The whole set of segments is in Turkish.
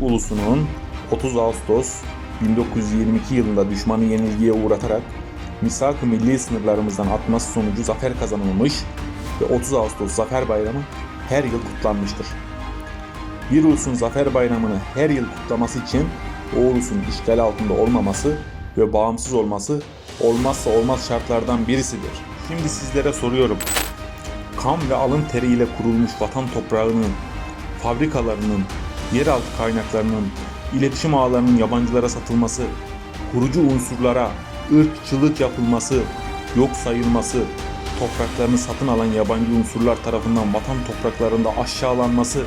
ulusunun 30 Ağustos 1922 yılında düşmanı yenilgiye uğratarak misak-ı milli sınırlarımızdan atması sonucu zafer kazanılmış ve 30 Ağustos Zafer Bayramı her yıl kutlanmıştır. Bir ulusun zafer bayramını her yıl kutlaması için o ulusun işgal altında olmaması ve bağımsız olması olmazsa olmaz şartlardan birisidir. Şimdi sizlere soruyorum. Kan ve alın teriyle kurulmuş vatan toprağının, fabrikalarının, yeraltı kaynaklarının, iletişim ağlarının yabancılara satılması, kurucu unsurlara ırkçılık yapılması, yok sayılması, topraklarını satın alan yabancı unsurlar tarafından vatan topraklarında aşağılanması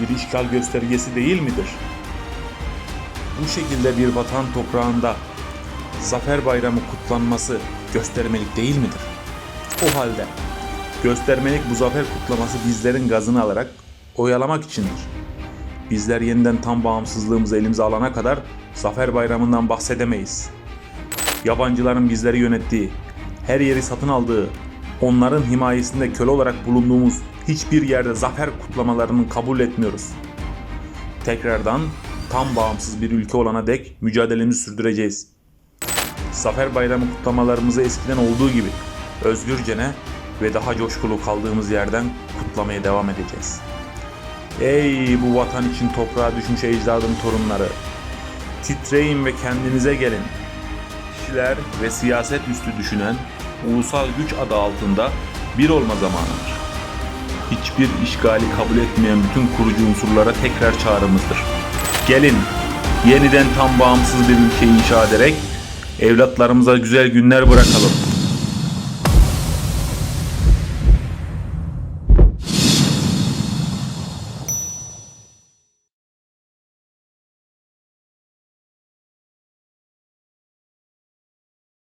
bir işgal göstergesi değil midir? Bu şekilde bir vatan toprağında Zafer Bayramı kutlanması göstermelik değil midir? O halde göstermelik bu zafer kutlaması bizlerin gazını alarak oyalamak içindir. Bizler yeniden tam bağımsızlığımızı elimize alana kadar Zafer Bayramı'ndan bahsedemeyiz. Yabancıların bizleri yönettiği, her yeri satın aldığı, onların himayesinde köle olarak bulunduğumuz hiçbir yerde zafer kutlamalarını kabul etmiyoruz. Tekrardan tam bağımsız bir ülke olana dek mücadelemizi sürdüreceğiz. Zafer Bayramı kutlamalarımızı eskiden olduğu gibi özgürcene ve daha coşkulu kaldığımız yerden kutlamaya devam edeceğiz. Ey bu vatan için toprağa düşmüş ecdadın torunları! Titreyin ve kendinize gelin. Kişiler ve siyaset üstü düşünen ulusal güç adı altında bir olma zamanıdır. Hiçbir işgali kabul etmeyen bütün kurucu unsurlara tekrar çağrımızdır. Gelin, yeniden tam bağımsız bir ülke inşa ederek evlatlarımıza güzel günler bırakalım.